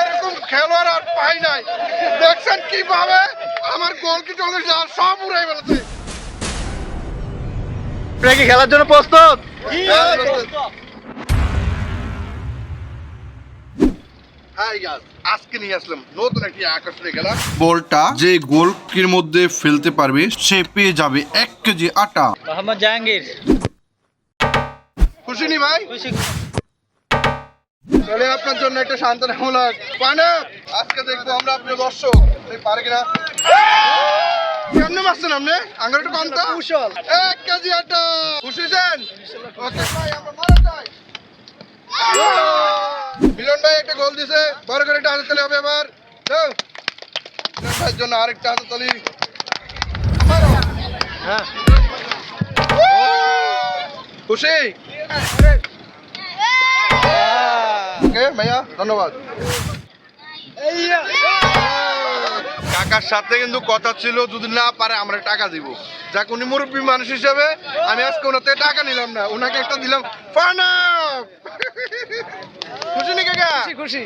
এরকম খেলোয়াড় আর পাই নাই। দেখছেন কীভাবে আমার গোল কি চলে যা সব উড়াই ফেলেছে। আপনারা কি খেলার জন্য প্রস্তুত? হাই গাছ আজকে নিয়ে আসলাম নতুন একটি আকর্ষণীয় খেলা। বলটা যে গোলকির মধ্যে ফেলতে পারবে সে পেয়ে যাবে এক কেজি আটা। মোহাম্মদ জাহাঙ্গীর। খুশি নি ভাই? তাহলে আপনার জন্য একটা সান্ত্বনামূলক পানা আজকে দেখব আমরা আপনার দর্শক। পারে কিনা? কেমনে মারছেন আপনি? আঙ্গুর একটু কম তো? কুশল। এক কেজি আটা। খুশি সেন ওকে ভাই আমরা মারা যাই। মিলন ভাই একটা গোল দিছে। বড় করে একটা হাতে তালি হবে এবার। যাও মিলন ভাইয়ের জন্য আরেকটা হাতে তালি। হ্যাঁ। খুশি? ভাইয়া ধন্যবাদ। কাকার সাথে কিন্তু কথা ছিল যদি না পারে আমরা টাকা দিব। যাক উনি মুরব্বী মানুষ হিসেবে আমি আজকে ওনার থেকে টাকা নিলাম না ওনাকে একটা দিলাম খুশি নি কাকা? খুশি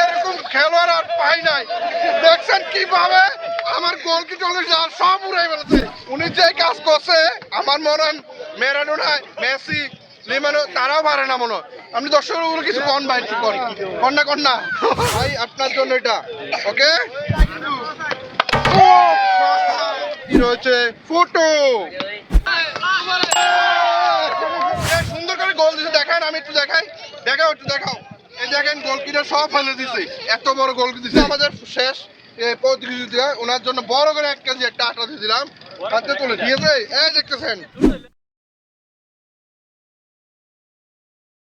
এরকম খেলোয়াড় আর পাই নাই। দেখছেন কীভাবে? আমার গোল কি চলে যা সব উড়াই ফেলেছে। উনি যে কাজ করছে, আমার মনে হয় মেরাডোনা মেসি, লিমানো, তারাও পারে না মনে। আপনি দর্শকের কিছু কন ভাই ঠিক করেন কন না কন ভাই, আপনার জন্য এটা। ওকে? রয়েছে? ফটো। সুন্দর করে গোল দিছে। দেখান, আমি একটু দেখাই। দেখাও, একটু দেখাও। এই দেখেন গোলকিটা সব ফেলে দিছে। এত বড় গোল দিছে। আমাদের শেষ। প্রতিযোগিতা ওনার জন্য বড় করে এক কেজি একটা আটা দিয়ে দিলাম হাতে তুলে দিয়েছে এই দেখতেছেন।